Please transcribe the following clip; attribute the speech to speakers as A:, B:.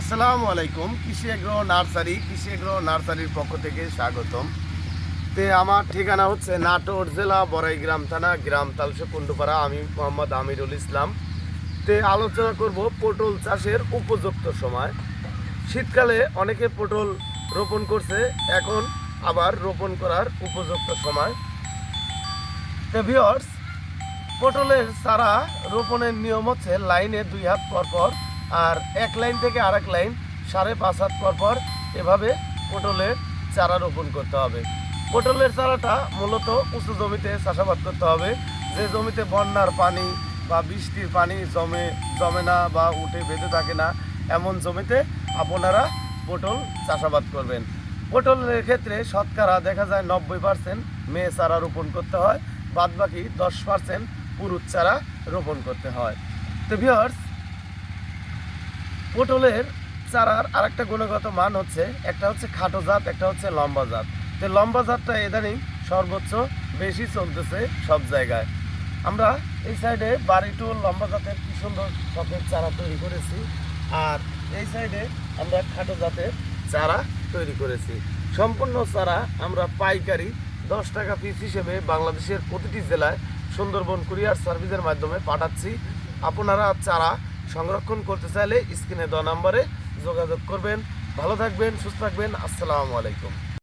A: আসসালামু আলাইকুম, কৃষি এগ্রো নার্সারি, কৃষি এগ্রো নার্সারির পক্ষ থেকে স্বাগতম। তে আমার ঠিকানা হচ্ছে নাটোর জেলা বড়াইগ্রাম থানা, গ্রাম তালসে কুণ্ডুপাড়া। আমি মোহাম্মদ আমিরুল ইসলাম। তে আলোচনা করব পটল চাষের উপযুক্ত সময়। শীতকালে অনেকে পটল রোপণ করছে, এখন আবার রোপণ করার উপযুক্ত সময়। তো ভিওর্স পটলের চারা রোপণের নিয়ম হচ্ছে লাইনে দুই হাত পর পর আর এক লাইন থেকে আরেক লাইন, সাড়ে পাঁচ হাত পর পর এভাবে পটলের চারা রোপণ করতে হবে। পটলের চারাটা মূলত উঁচু জমিতে চাষাবাদ করতে হবে। যে জমিতে বন্যার পানি বা বৃষ্টির পানি জমে জমে না বা উঠে বেঁধে থাকে না, এমন জমিতে আপনারা পটল চাষাবাদ করবেন। পটলের ক্ষেত্রে শতকরা দেখা যায় নব্বই পার্সেন্ট মেয়ে চারা রোপণ করতে হয় বাদ বাকি দশ পার্সেন্ট পুরুষ চারা রোপণ করতে হয়। তো ভিওর্স পটলের চারার আরেকটা গুণগত মান হচ্ছে, একটা হচ্ছে খাটো জাত, একটা হচ্ছে লম্বা জাত। তো লম্বা জাতটা ইদানিং সর্বোচ্চ বেশি চলতেছে সব জায়গায়। আমরা এই সাইডে বাড়িটুল লম্বা জাতের কি সুন্দর শখের চারা তৈরি করেছি, আর এই সাইডে আমরা খাটো জাতের চারা তৈরি করেছি। সম্পূর্ণ চারা আমরা পাইকারি দশ টাকা পিস হিসেবে বাংলাদেশের প্রতিটি জেলায় সুন্দরবন কুরিয়ার সার্ভিসের মাধ্যমে পাঠাচ্ছি। আপনারা চারা সংরক্ষণ করতে চাইলে স্ক্রিনে দ নম্বরে যোগাযোগ করবেন। ভালো থাকবেন সুস্থ থাকবেন। আসসালামু আলাইকুম।